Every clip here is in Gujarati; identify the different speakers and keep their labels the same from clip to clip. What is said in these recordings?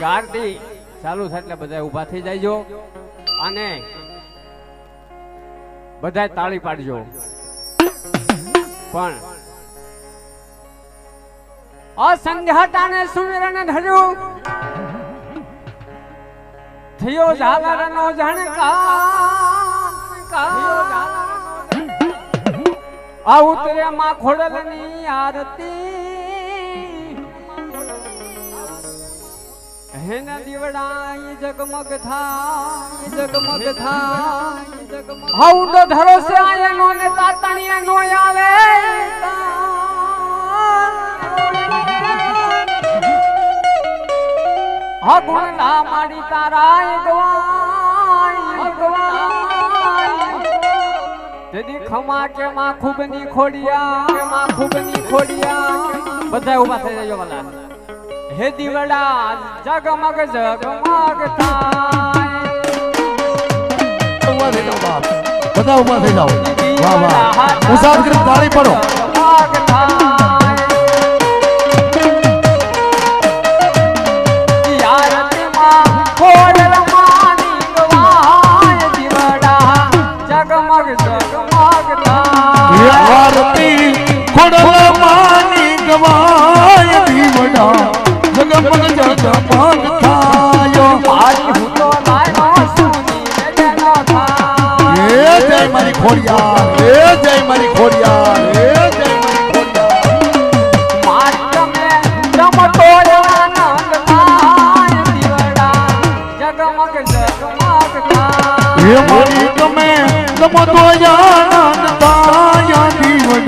Speaker 1: કે આરતી ચાલુ થાય એટલે બધા ઊભા થઈ જાયજો. અને બધા તાળી પાડજો. પણ અસંઘાટાને સુમિરણ ધર્યું. થયો ઝાલરનો જણકાર આ ઉતરે માં ખોડલની આરતી. હેના દીવડાઈ જગમગ થાય જગમગ થાય જગમગ હાઉડો ધરો છે આયનો ને તાતણીએ નો આવે. હા ગુણ ના માડી તારાય ગવાય ગવાય તેથી ખમા કે માં ખૂબની ખોડિયા માં ખૂબ ખૂબની ખોડિયા. બધા ઊભા થઈ જજો વાલા હે દીવડા જગમગ જગમગ થાય
Speaker 2: બધા ઊભા થઈ જાઓ. વાહ વાહ. મુસાફરી તાળી પડો.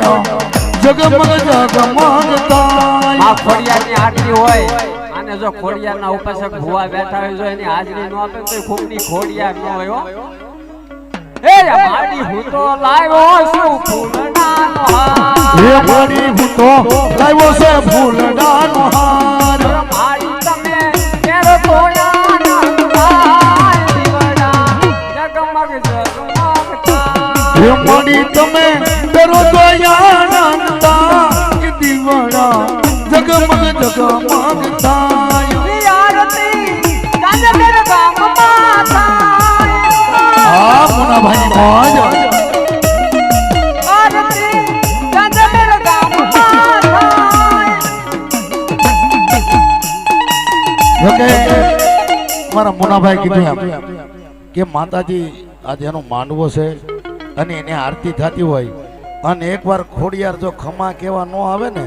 Speaker 1: જગમગ જગમગ આ
Speaker 2: તાયા
Speaker 1: ખોડિયારની હોય અને જો ખોડિયારના ઉપાસક ભુવા બેઠા હોય જો એની હાજરી ન આપે તો ખૂબની ખોડિયાર ન હોય હો. એ મારી હું તો લાવ્યો છું ફૂલડાનો હાર.
Speaker 2: એ મારી હું તો લાવ્યો છે ફૂલડાનો હાર
Speaker 1: મારી તમે કેરો તો આનંદ દીવડા જગમગ જગમગ
Speaker 2: એ મારી તમે ડરો તો તાય દીવડા જગમગ જગમગ
Speaker 1: આરતી થાય.
Speaker 2: આ મુનાભાઈ મોજ.
Speaker 1: આરતી થાય.
Speaker 2: જોકે મારા મુનાભાઈ કીધું એમ કે માતાજી આજે એનો માંડવો છે અને એને આરતી થતી હોય અને એકવાર ખોડિયાર જો ખમા કેવા ન આવે ને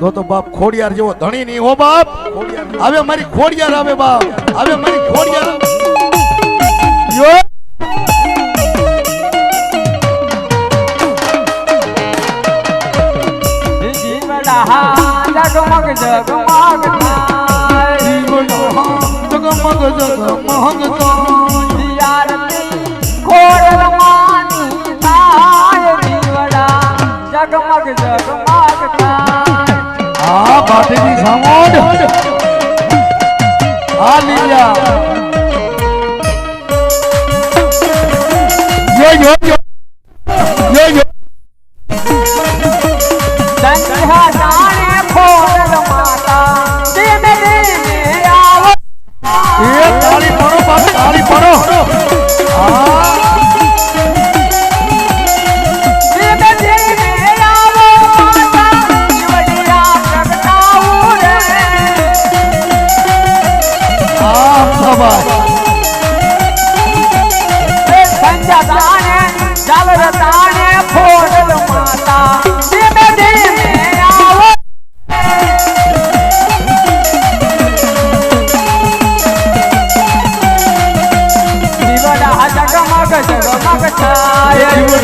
Speaker 2: તો તો બાપ ખોડિયાર જેવો ધણી નહીં હો બાપ. ખોડિયાર આવે મારી ખોડિયાર આવે બાપ. હવે મારી ખોડિયાર યો.
Speaker 1: જગમગ જગમગ
Speaker 2: જગમગ જગમગ આ બાટીની સામોડ આ લીલા યો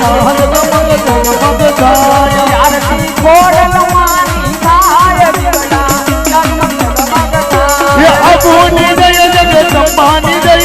Speaker 1: થાય
Speaker 2: જીવન જગમગ જગમગ થાય
Speaker 1: આરતી ખોડલ માની થાય દીવડા જગમગ જગમગ
Speaker 2: એ
Speaker 1: થાય
Speaker 2: અબોની દય જગદંબાની દય